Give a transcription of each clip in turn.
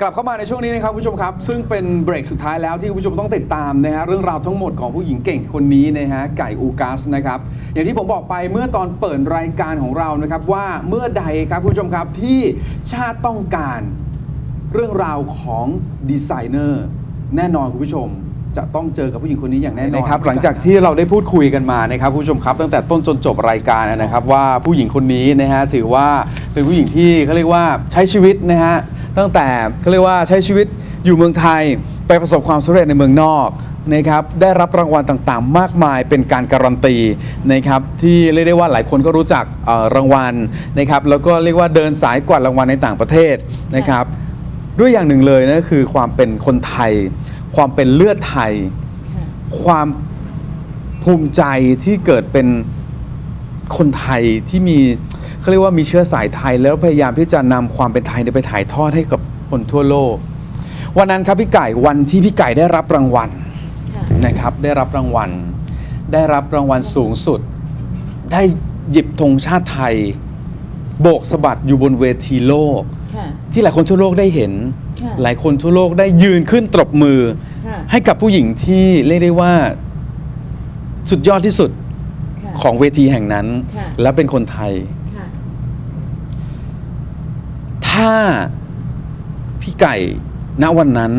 กลับเข้ามาในช่วงนี้นะครับคุณผู้ชมครับ ซึ่งเป็นเบรกสุดท้ายแล้วที่คุณผู้ชมต้องติดตามนะฮะเรื่องราวทั้งหมดของผู้หญิงเก่งคนนี้นะฮะไก่อูกัสนะครับอย่างที่ผมบอกไปเมื่อตอนเปิดรายการของเรานะครับว่าเมื่อใดครับคุณผู้ชมครับที่ชาติต้องการเรื่องราวของดีไซเนอร์แน่นอนคุณผู้ชม จะต้องเจอกับผู้หญิงคนนี้อย่างแน่นอนนะครับหลังจากที่เราได้พูดคุยกันมานะครับคุณผู้ชมครับ ตั้งแต่ต้นจนจบรายการนะครับว่าผู้หญิงคนนี้นะฮะถือว่าเป็นผู้หญิงที่เขาเรียกว่าใช้ชีวิตนะฮะ ตั้งแต่เขาเรียกว่าใช้ชีวิตอยู่เมืองไทยไปประสบความสำเร็จในเมืองนอกนะครับได้รับรางวัลต่างๆ มากมายเป็นการการันตีนะครับที่เรียกได้ว่าหลายคนก็รู้จักรางวัลนะครับแล้วก็เรียกว่าเดินสายกวาดรางวัลในต่างประเทศนะครับด้วยอย่างหนึ่งเลยนะคือความเป็นคนไทย ความเป็นเลือดไทย ความภูมิใจที่เกิดเป็นคนไทยที่มี เขาเรียกว่ามีเชื้อสายไทย แล้วพยายามที่จะนำความเป็นไทยเนี่ยไปถ่ายทอดให้กับคนทั่วโลก วันนั้นครับพี่ไก่วันที่พี่ไก่ได้รับรางวัลค่ะนะครับได้รับรางวัล ได้รับรางวัลสูงสุด ได้หยิบธงชาติไทย โบกสะบัดอยู่บนเวทีโลกค่ะที่หลายคนทั่วโลกได้เห็นค่ะหลายคนทั่วโลกได้ยืนขึ้นตบมือค่ะให้กับผู้หญิงที่เรียกได้ว่าสุดยอดที่สุดค่ะของเวทีแห่งนั้นค่ะและเป็นคนไทยค่ะ ถ้าพี่ไก่ณวันนั้น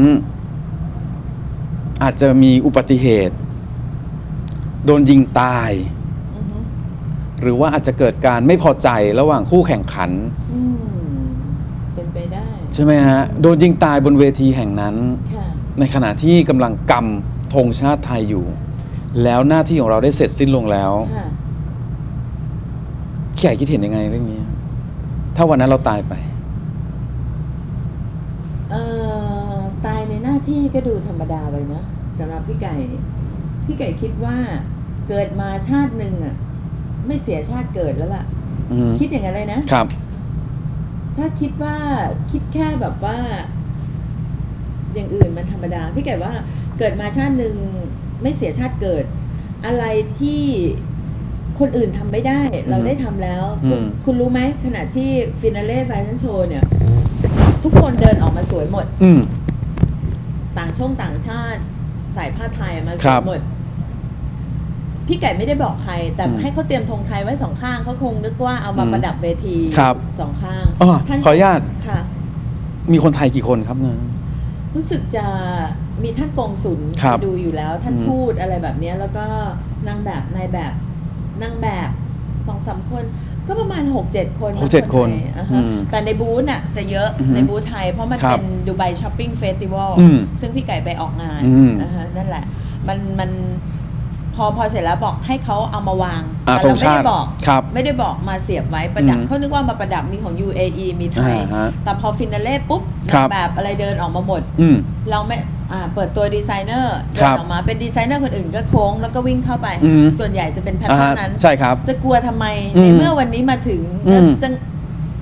อาจจะมีอุบัติเหตุ โดนยิงตายอือฮึหรือว่าอาจจะเกิดการไม่พอใจระหว่างคู่แข่งขัน อืมเป็นไปได้ ใช่ไหมฮะ โดนยิงตายบนเวทีแห่งนั้น ค่ะ ในขณะที่กำลังกำธงชาติไทยอยู่ แล้วหน้าที่ของเราได้เสร็จสิ้นลงแล้วค่ะ พี่ใหญ่คิดเห็นยังไงเรื่องนี้ ถ้าวันนั้นเราตายไป เอ่อตายในหน้าที่ก็ดูธรรมดาไปนะสำหรับพี่ไก่ พี่ไก่คิดว่าเกิดมาชาติหนึ่งอะ ไม่เสียชาติเกิดแล้วล่ะ อืมคิดอย่างนั้นเลยนะ ครับ ถ้าคิดว่าคิดแค่แบบว่า อย่างอื่นมันธรรมดา พี่ไก่ว่าเกิดมาชาติหนึ่งไม่เสียชาติเกิด อะไรที่คนอื่นทำไม่ได้ เราได้ทำแล้ว อืคุณมคุณรู้ไหมขณะที่ฟินาเล่แฟชั่นโชว์เนี่ย ทุกคนเดินออกมาสวยหมด อืมต่าง ช่องต่างชาติใส่ผ้าไทยมาสครัวยบหมด พี่ไก่ไม่ได้บอกใคร แต่อืมให้เขาเตรียมธงไทยไว้สองข้างเขาคงนึกว่าเอามาอืมประดับเวทีครับสองข้างอ๋อท่านขออนุญาตค่ะ มีคนไทยกี่คนครับเนี่ยรู้สึกจะมีท่านกงสุลครับดูอยู่แล้ว ท่านอืมทูตอะไรแบบเนี้ยแล้วก็นางแบบนายแบบนางแบบสองสามคน ก็ประมาณ6กเจ็ดคนหกเจ็ดคนไทยอ่าอืฮะมแต่ในบูธน่ะจะเยอะอือฮึในบูธไทย เพราะมันครับเป็นดูไบช้อปปิ้งเฟสติวัลอืมซึ่งพี่ไก่ไปออกงานอืมอ่าฮะนั่นแหละ มันมันพอพอเสร็จแล้วบอกให้เขาเอามาวางอ่าแต่เราธงไม่ชาได้ติบอก ครับไม่ได้บอกมาเสียบไว้ประดับอืมเขานึกว่ามาประดับมีของ UAE มีไทย อ่าฮะแต่พอฟินาเล่ปุ๊บครับ นางแบบอะไรเดินออกมาหมด อืม เราไม่ อ่าเปิดตัวดีไซเนอร์เดิครันบออกมาเป็นดีไซเนอร์คนอื่นก็โค้งแล้วก็วิ่งเข้าไป อืม ส่วนใหญ่จะเป็นแพทอ่าเทิร์ฮะนนั้น ใช่ครับ จะกลัวทำไมอืมในเมื่อวันนี้มาถึงอืมจะ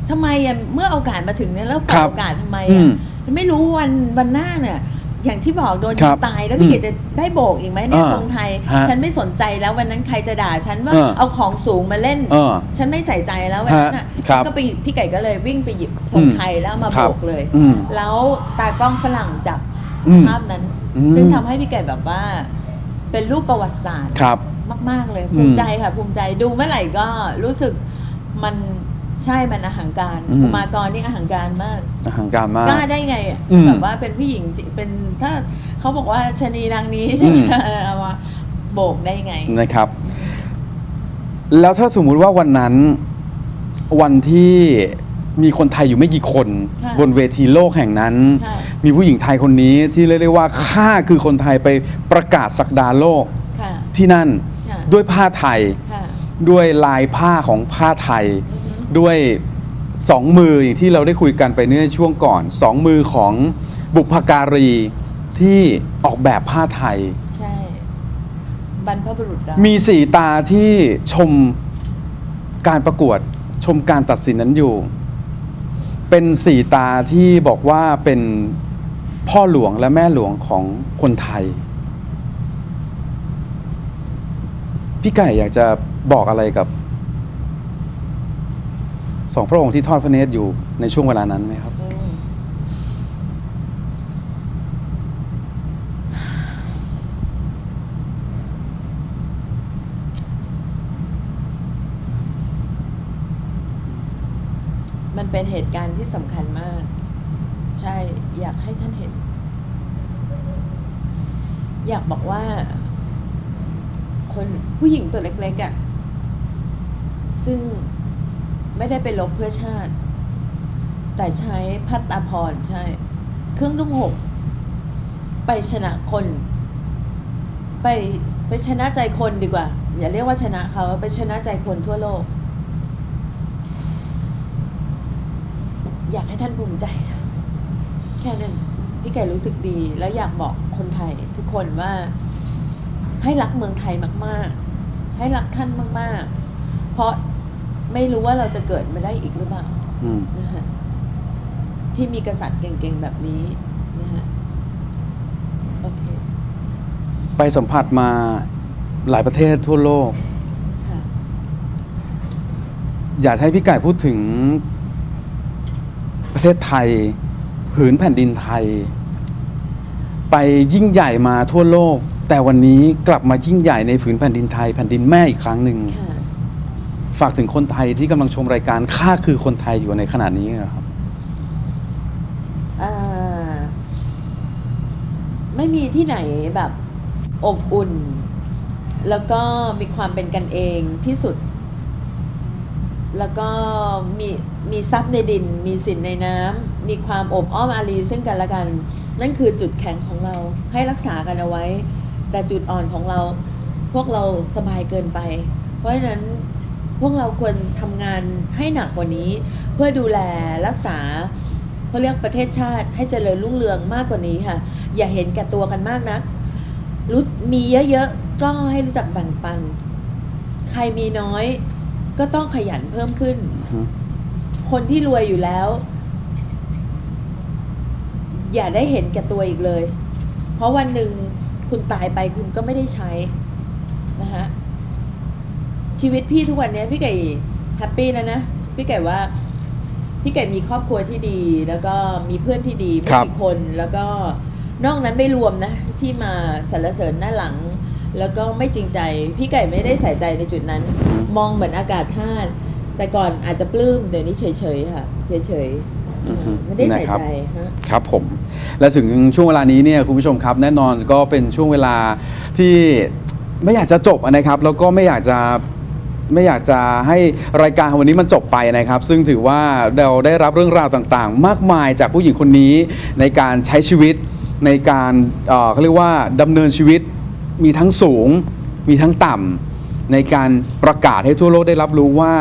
ทำไมอะเมื่อโอกาสมาถึงเนี่ยแล้วปล่คอยรับโอกาสทำไมอือะมไม่รู้วันวันหน้าเนี่ยอย่างที่บอกโดนคยิรังบตายแล้วพี่อืมเกดจะได้โบกอีกไหมเนี่ยอ่าตรงไทย ฮะฉันไม่สนใจแล้ววันนั้นใครจะด่าฉันว่าเออเอาของสูงมาเล่น เออฉันไม่ใส่ใจแล้ววันนั้นอะฮะครับก็ไปพี่ไก่ก็เลยวิ่งไปหยิบธอืงมไทยแล้วเอามาครัโบบกเลย อืม แล้วตากล้องฝรั่งจับ อืมภาพนั้น อืม ซึ่งทำให้พี่ไก่แบบว่า เป็นรูปประวัติศาสตร์ ครับ มาก ๆ เลยอืมภูมิใจค่ะ ภูมิใจดูเมื่อไหร่ก็รู้สึกมันใช่มันอาหังการอืม อุมากรนี่อาหังการมากอาหังการมาก กล้าได้ไงอะอืมแบบว่าเป็นผู้หญิงที่เป็นถ้าเขาบอกว่าชะนีนางนี้ใช่ไหมอืม เออเอามาโบกได้ไง นะครับ แล้วถ้าสมมุติว่าวันนั้นวันที่มีคนไทยอยู่ไม่กี่คน ค่ะบนเวทีโลกแห่งนั้น ค่ะ มีผู้หญิงไทยคนนี้ที่เรียกได้ว่าข้าคือคนไทยไปประกาศสักดาโลกค่ะ ที่นั่นค่ะ ด้วยผ้าไทย ค่ะ ด้วยลายผ้าของผ้าไทยอือฮึด้วยสองมืออย่างที่เราได้คุยกันไปเนื่อช่วงก่อนสองมือของบุพการีที่ออกแบบผ้าไทย ใช่ บรรพบุรุษเรามีสีตาที่ชมการประกวดชมการตัดสินนั้นอยู่ เป็นสีตาที่บอกว่าเป็น พ่อหลวงและแม่หลวงของคนไทย พี่ไก่อยากจะบอกอะไรกับสองพระองค์ที่ทอดพระเนตรอยู่ในช่วงเวลานั้นไหมครับ มันเป็นเหตุการณ์ที่สำคัญมาก อยากบอกว่า คนผู้หญิงตัวเล็กๆอะ่ะ ซึ่งไม่ได้ไปลบเพื่อชาติ แต่ใช้พัตตาพรใช่ เครื่องนุ่งห่มไปชนะคน ไปไปชนะใจคนดีกว่า อย่าเรียกว่าชนะเขาไปชนะใจคนทั่วโลก อยากให้ท่านภูมิใจค่ะแค่นั้น พี่ไก่รู้สึกดี แล้วอยากบอกคนไทยทุกคนว่าให้รักเมืองไทยมาก ๆ ให้รักท่านมาก ๆ เพราะไม่รู้ว่าเราจะเกิดมาได้อีกหรือเปล่าอืมนะฮะที่มีกษัตริย์เก่ง ๆ แบบนี้นะฮะโอเค ไปสัมผัสมาหลายประเทศทั่วโลกค่ะอยากให้พี่ไก่พูดถึงประเทศไทย ผืนแผ่นดินไทย ไปยิ่งใหญ่มาทั่วโลก แต่วันนี้กลับมายิ่งใหญ่ในผืนแผ่นดินไทย แผ่นดินแม่อีกครั้งหนึ่งค่ะฝากถึงคนไทยที่กำลังชมรายการค่าคือคนไทยอยู่ในขณะนี้นะครับอ่าไม่มีที่ไหนแบบอบอุ่น แล้วก็มีความเป็นกันเองที่สุด แล้วก็มีมีทรัพย์ในดิน มีสินในน้ำ มีความอบอ้อมอารีซึ่งกันและกัน นั่นคือจุดแข็งของเราให้รักษากันเอาไว้ แต่จุดอ่อนของเราพวกเราสบายเกินไป เพราะฉะนั้นพวกเราควรทำงานให้หนักกว่านี้ เพื่อดูแลรักษาเขาเรียกประเทศชาติให้เจริญรุ่งเรืองมากกว่านี้ค่ะ อย่าเห็นแก่ตัวกันมากนะรู้มีเยอะๆก็ให้รู้จักแบ่งปัน ใครมีน้อยก็ต้องขยันเพิ่มขึ้น คนที่รวยอยู่แล้ว อย่าได้เห็นแก่ตัวอีกเลย เพราะวันหนึ่งคุณตายไปคุณก็ไม่ได้ใช้นะคะชีวิตพี่ทุกวันเนี้ยพี่ไก่แฮปปี้แล้วนะพี่ไก่ว่าพี่ไก่มีครอบครัวที่ดี แล้วก็มีเพื่อนที่ดีไม่ครับกี่คนแล้วก็นอกนั้นไม่รวมนะ ที่มาสรรเสริญหน้าหลัง แล้วก็ไม่จริงใจ พี่ไก่ไม่ได้ใส่ใจในจุดนั้น มองเหมือนอากาศธาตุแต่ก่อนอาจจะปลื้มเดี๋ยวนี้เฉยๆค่ะเฉยอือฮึๆ ไม่ได้ใส่นะครับใจฮะครับผม และถึงช่วงเวลานี้เนี่ยคุณผู้ชมครับ แน่นอนก็เป็นช่วงเวลาที่ไม่อยากจะจบนะครับ แล้วก็ไม่อยากจะไม่อยากจะให้รายการวันนี้มันจบไปนะครับ ซึ่งถือว่าเราได้รับเรื่องราวต่างๆ มากมายจากผู้หญิงคนนี้ในการใช้ชีวิตในการเอ่อเขาเรียกว่าดำเนินชีวิตมีทั้งสูง มีทั้งต่ำในการประกาศให้ทั่วโลกได้รับรู้ว่า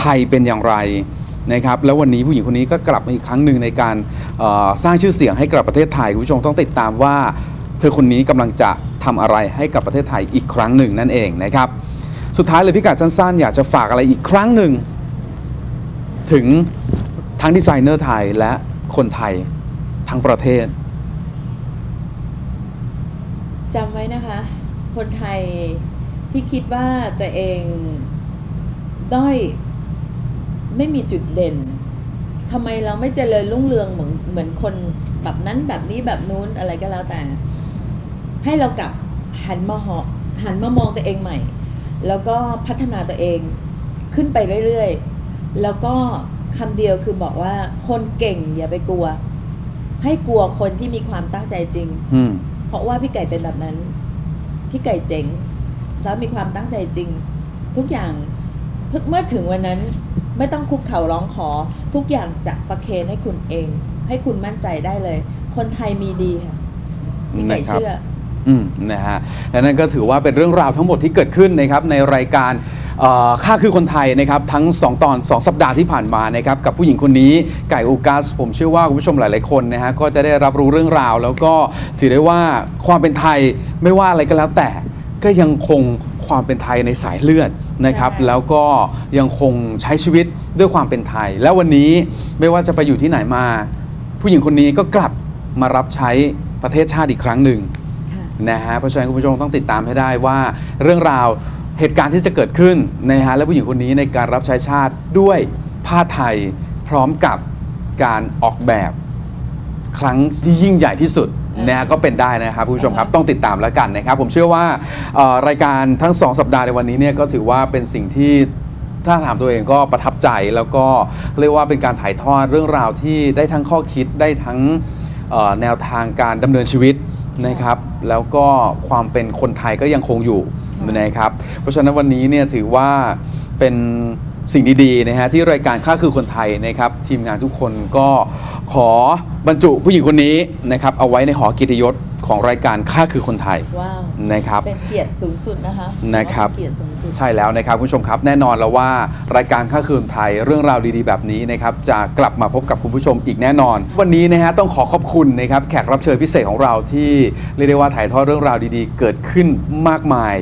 ไทยเป็นอย่างไร นะครับแล้ววันนี้ผู้หญิงคนนี้ก็กลับมาอีกครั้งหนึ่งในการสร้างชื่อเสียงให้กับประเทศไทยคุณผู้ชมต้องติดตามว่า เธอคนนี้กำลังจะทำอะไรให้กับประเทศไทยอีกครั้งหนึ่งนั่นเองนะครับสุดท้ายเลยพี่กาดสั้นๆ อยากจะฝากอะไรอีกครั้งหนึ่งถึงทั้งดีไซเนอร์ไทยและคนไทยทั้งประเทศจำไว้นะคะ คนไทยที่คิดว่าตัวเองด้อย ไม่มีจุดเด่นทำไมเราไม่เจริญรุ่งเรืองเหมือนเหมือนคนแบบนั้นแบบนี้แบบนู้นอะไรก็แล้วแต่ ให้เรากลับหันมาเหาะหันมามองตัวเองใหม่ แล้วก็พัฒนาตัวเองขึ้นไปเรื่อยๆ แล้วก็คำเดียวคือบอกว่าคนเก่งอย่าไปกลัว ให้กลัวคนที่มีความตั้งใจจริงอืมเพราะว่าพี่ไก่เป็นแบบนั้น พี่ไก่เจ๋ง แล้วมีความตั้งใจจริง ทุกอย่างเพิ่งเมื่อถึงวันนั้น ไม่ต้องคุกเข่าร้องขอ ทุกอย่างจะประเคนให้คุณเอง ให้คุณมั่นใจได้เลย คนไทยมีดีค่ะพี่ไก่นะครับเชื่ออืมนะฮะและนั่นก็ถือว่าเป็นเรื่องราวทั้งหมดที่เกิดขึ้นนะครับในรายการเอ่อค่าคือคนไทยนะครับทั้ง 2 ตอน 2 สัปดาห์ที่ผ่านมานะครับกับผู้หญิงคนนี้ไก่อูกัส ผมเชื่อว่าคุณผู้ชมหลาย ๆ คนนะฮะก็จะได้รับรู้เรื่องราว แล้วก็ถือได้ว่าความเป็นไทยไม่ว่าอะไรก็แล้วแต่ ก็ยังคงความเป็นไทยในสายเลือดนะครับใช่แล้วก็ยังคงใช้ชีวิตด้วยความเป็นไทย แล้ววันนี้ไม่ว่าจะไปอยู่ที่ไหนมา ผู้หญิงคนนี้ก็กลับมารับใช้ประเทศชาติอีกครั้งหนึ่งค่ะนะฮะเพราะฉะนั้นคุณผู้ชมต้องติดตามให้ได้ว่าเรื่องราวเหตุการณ์ที่จะเกิดขึ้นนะฮะและผู้หญิงคนนี้ในการรับใช้ชาติด้วยผ้าไทยพร้อมกับการออกแบบครั้งที่ยิ่งใหญ่ที่สุด นะฮะก็เป็นได้นะครับคุณผู้ชมครับต้องติดตามแล้วกันนะครับ ผมเชื่อว่าเอ่อรายการทั้ง 2 สัปดาห์ในวันนี้เนี่ยก็ถือว่าเป็นสิ่งที่ถ้าถามตัวเองก็ประทับใจแล้วก็เรียกว่าเป็นการถ่ายทอดเรื่องราวที่ได้ทั้งข้อคิดได้ทั้งเอ่อแนวทางการดำเนินชีวิตนะครับแล้วก็ความเป็นคนไทยก็ยังคงอยู่นะครับเพราะฉะนั้นวันนี้เนี่ยถือว่าเป็น สิ่งดีๆนะฮะที่รายการค่าคือคนไทยนะครับทีมงานทุกคนก็ขอบรรจุผู้หญิงคนนี้นะครับเอาไว้ในหอกิตยศของรายการค่าคือคนไทยว้าวนะครับ เป็นเกียรติสูงสุดนะคะนะครับเกียรติสูงสุดใช่แล้วนะครับคุณผู้ชมครับแน่นอนแล้วว่ารายการค่าคืนไทยเรื่องราวดีๆแบบนี้นะครับจะกลับมาพบกับคุณผู้ชมอีกแน่นอน วันนี้นะฮะต้องขอขอบคุณนะครับแขกรับเชิญพิเศษของเราที่เรียกได้ว่าถ่ายทอดเรื่องราวดีๆ เกิดขึ้นมากมาย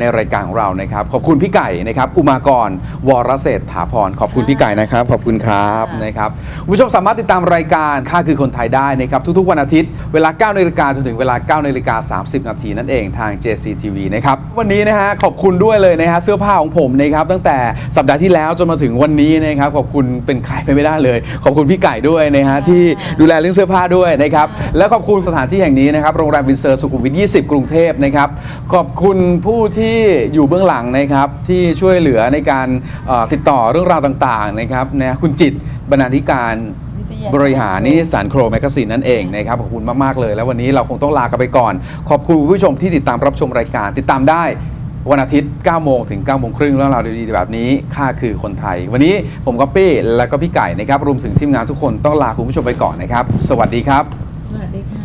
ในรายการของเรานะครับ ขอบคุณพี่ไก่นะครับ อุมากร วรเศรษฐาพร ขอบคุณพี่ไก่นะครับ ขอบคุณครับค่ะนะครับคุณผู้ชมสามารถติดตามรายการค่าคือคนไทยได้นะครับ ทุกๆวันอาทิตย์เวลา9นาฬิกาจนถึงเวลา9นาฬิกา30 นาทีนั่นเองทาง JCTV นะครับ วันนี้นะฮะขอบคุณด้วยเลยนะฮะเสื้อผ้าของผมนะครับตั้งแต่สัปดาห์ที่แล้วจนมาถึงวันนี้นะครับขอบคุณเป็นใครไปไม่ได้เลย ขอบคุณพี่ไก่ด้วยนะฮะที่ดูแลเรื่องเสื้อผ้าด้วยนะครับและขอบคุณสถานที่แห่งนี้นะครับโรงแรมวินเซอร์สุขุมวิท 20 กรุงเทพนะครับขอบคุณผู้ที่อยู่เบื้องหลังนะครับที่ช่วยเหลือในการเอ่อติดต่อเรื่องราวต่างๆนะครับนะคุณจิตบรรณาธิการนิตยสารบริหารนิตยสารโครแมกซีนนั่นเองนะครับขอบคุณมาก ๆ เลย แล้ววันนี้เราคงต้องลากันไปก่อน ขอบคุณคุณผู้ชมที่ติดตามรับชมรายการ ติดตามได้วันอาทิตย์ 9 โมงถึง 9 โมงครึ่งเรื่องราวดีๆ แบบนี้ค่าคือคนไทย วันนี้ผมก๊อปปี้ และก็พี่ไก่นะครับรวมถึงทีมงานทุกคนต้องลาคุณผู้ชมไปก่อนนะครับ สวัสดีครับ สวัสดีค่ะ